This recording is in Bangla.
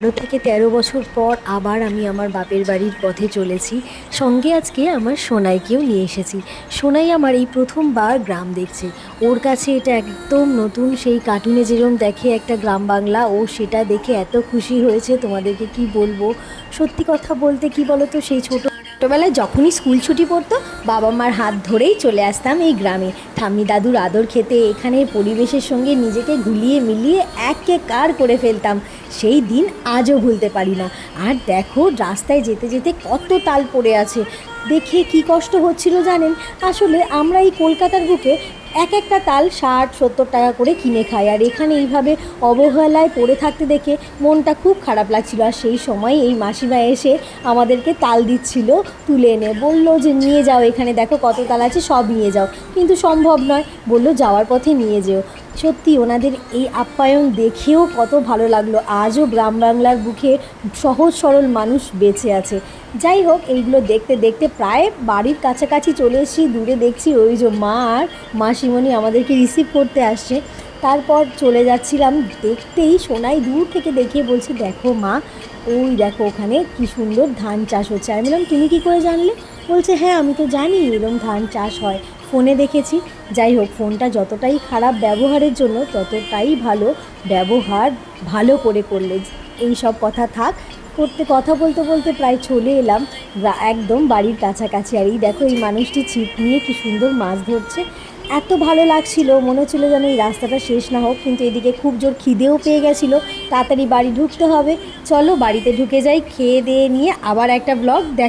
বারো থেকে তেরো বছর পর আবার আমি আমার বাপের বাড়ির পথে চলেছি। সঙ্গে আজকে আমার সোনাইকেও নিয়ে এসেছি। সোনাই আমার এই প্রথমবার গ্রাম দেখছে। ওর কাছে এটা একদম নতুন, সেই কার্টুনে যেরকম দেখে একটা গ্রাম বাংলা, ও সেটা দেখে এত খুশি হয়েছে। তোমাদেরকে কি বলব? সত্যি কথা বলতে কি বলো তো সেই ছোট ছোটোবেলায় যখনই স্কুল ছুটি পড়তো বাবা মার হাত ধরেই চলে আসতাম এই গ্রামে। ঠাম্মি দাদুর আদর খেতে এখানে পরিবেশের সঙ্গে নিজেকে গুলিয়ে মিলিয়ে একে কার করে ফেলতাম, সেই দিন আজও ভুলতে পারি না। আর দেখো, রাস্তায় যেতে যেতে কত তাল পড়ে আছে। দেখে কি কষ্ট হচ্ছিল জানেন? আসলে আমরা এই কলকাতার বুকে এক একটা তাল ষাট, সত্তর টাকা করে কিনে খায়। আর এখানে এইভাবে অবহেলায় পড়ে থাকতে দেখে মনটা খুব খারাপ লাগছিল। আর সেই সময় এই মাসিমা এসে আমাদেরকে তাল দিচ্ছিল, তুলে এনে বলল যে, নিয়ে যাও এখানে, দেখো কত তাল আছে, সব নিয়ে যাও। কিন্তু সম্ভব নয়। বলল, যাওয়ার পথে নিয়ে যেও। সত্যি ওনাদের এই আপ্যায়ন দেখেও কত ভালো লাগল। আজও গ্রাম বাংলার বুকে সহজ সরল মানুষ বেঁচে আছে। যাই হোক, এইগুলো দেখতে দেখতে প্রায় বাড়ির কাছাকাছি চলে এসেছি, দূরে দেখছি ওই যে মা আর মাসিমণি আমাদেরকে রিসিভ করতে আসছে। তারপর চলে যাচ্ছিলাম দেখতেই সোনাই দূর থেকে দেখিয়ে বলছে, দেখো মা, ওই দেখো ওখানে কি সুন্দর ধান চাষ হচ্ছে। আমি বললাম, তুমি কি করে জানলে? বলছে হ্যাঁ আমি তো জানি এরকম ধান চাষ হয়। ফোনে দেখেছি। যাই হোক, ফোনটা যতটাই খারাপ ব্যবহারের জন্য ততটাই ভালো ব্যবহার ভালো করে করলে। এই সব কথা থাক, করতে কথা বলতে বলতে প্রায় চলে এলাম একদম বাড়ির কাছাকাছি। আর এই দেখো, এই মানুষটি ছিপ নিয়ে কি সুন্দর মাছ ধরছে। এত ভালো লাগছিল, মনে হচ্ছিল যেন এই রাস্তাটা শেষ না হোক, কিন্তু এদিকে খুব জোর খিদেও পেয়ে গেছিল। তাড়াতাড়ি বাড়ি ঢুকতে হবে। চলো বাড়িতে ঢুকে যাই, খেয়ে দিয়ে নিয়ে আবার একটা ব্লগ দেখ